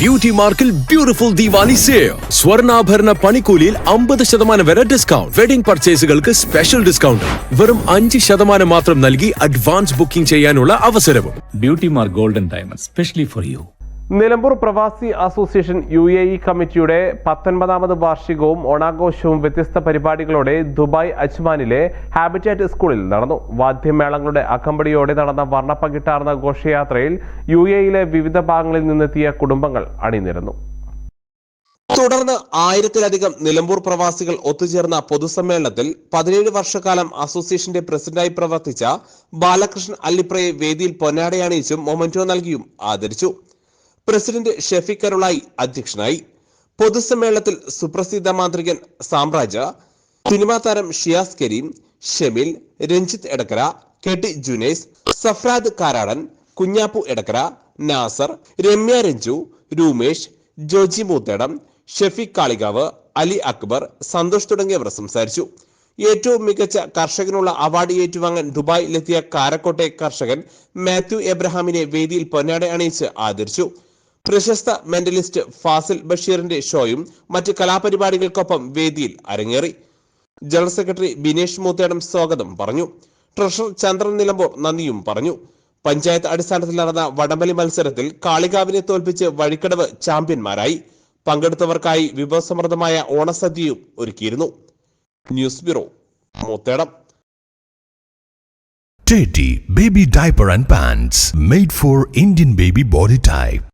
Beauty മാർക്കിൽ beautiful Diwali save സ്വർണാഭരണ പണിക്കൂലിയിൽ അമ്പത് ശതമാനം വരെ ഡിസ്കൗണ്ട് വെഡിംഗ് പർച്ചേസുകൾക്ക് സ്പെഷ്യൽ ഡിസ്കൗണ്ട് വെറും അഞ്ച് ശതമാനം മാത്രം നൽകി അഡ്വാൻസ് ബുക്കിംഗ് ചെയ്യാനുള്ള അവസരവും. Beauty mark golden diamond specially for you Nilambur Pravasi association you A E കമ്മിറ്റിയുടെ പത്തൊൻപതാമത് വാർഷികവും ഓണാഘോഷവും വ്യത്യസ്ത പരിപാടികളോടെ ദുബായ് അജ്മാനിലെ ഹാബിറ്റാറ്റ് സ്കൂളിൽ നടന്നു. വാദ്യമേളങ്ങളുടെ അകമ്പടിയോടെ നടന്ന വർണപ്പകിട്ടാർന്ന ഘോഷയാത്രയിൽ യു എയിലെ വിവിധ ഭാഗങ്ങളിൽ നിന്നെത്തിയ കുടുംബങ്ങൾ അണിനിരന്നു. തുടർന്ന് ആയിരത്തിലധികം നിലമ്പൂർ പ്രവാസികൾ ഒത്തുചേർന്ന പൊതുസമ്മേളനത്തിൽ പതിനേഴ് വർഷക്കാലം അസോസിയേഷന്റെ പ്രസിഡന്റായി പ്രവർത്തിച്ച ബാലകൃഷ്ണൻ അല്ലിപ്രയെ വേദിയിൽ പൊന്നാടയണിയിച്ചും മൊമന്റോ നൽകിയും ആദരിച്ചു. പ്രസിഡന്റ് ഷെഫീഖ് അധ്യക്ഷനായി. പൊതുസമ്മേളനത്തിൽ സുപ്രസിദ്ധ മാന്ത്രികൻ സാമ്രാജ സിനിമാ താരം ഷിയാസ് കരീം ഷെമിൽ രഞ്ജിത്ത് എടക്കര കെ ടി ജുനൈസ് സഫ്രാദ് കാരാടൻ കുഞ്ഞാപ്പു എടക്കര നാസർ രമ്യ രഞ്ജു രൂമേഷ് ജോജി മൂത്തേടം ഷെഫീഖ് കാളികാവ് അലി അക്ബർ സന്തോഷ് തുടങ്ങിയവർ സംസാരിച്ചു. ഏറ്റവും മികച്ച കർഷകനുള്ള അവാർഡ് ഏറ്റുവാങ്ങാൻ ദുബായിലെത്തിയ കാരക്കോട്ടെ കർഷകൻ മാത്യു എബ്രഹാമിനെ വേദിയിൽ പൊന്നാട അണിയിച്ച് ആദരിച്ചു. പ്രശസ്ത മെന്റലിസ്റ്റ് ഫാസിൽ ബഷീറിന്റെ ഷോയും മറ്റ് കലാപരിപാടികൾക്കൊപ്പം വേദിയിൽ അരങ്ങേറി. ജനറൽ സെക്രട്ടറി ബിനേഷ് മൂത്തേടം സ്വാഗതം പറഞ്ഞു. ട്രഷറർ ചന്ദ്രൻ നിലമ്പൂർ നന്ദിയും പറഞ്ഞു. പഞ്ചായത്ത് അടിസ്ഥാനത്തിൽ നടന്ന വടംവലി മത്സരത്തിൽ കാളികാവിനെ തോൽപ്പിച്ച് വഴിക്കടവ് ചാമ്പ്യന്മാരായി. പങ്കെടുത്തവർക്കായി വിഭവസമൃദ്ധമായ ഓണസദ്യയും ഒരുക്കിയിരുന്നു. News bureau Moothedam. Teddy Baby Diaper and Pants made for Indian baby body type.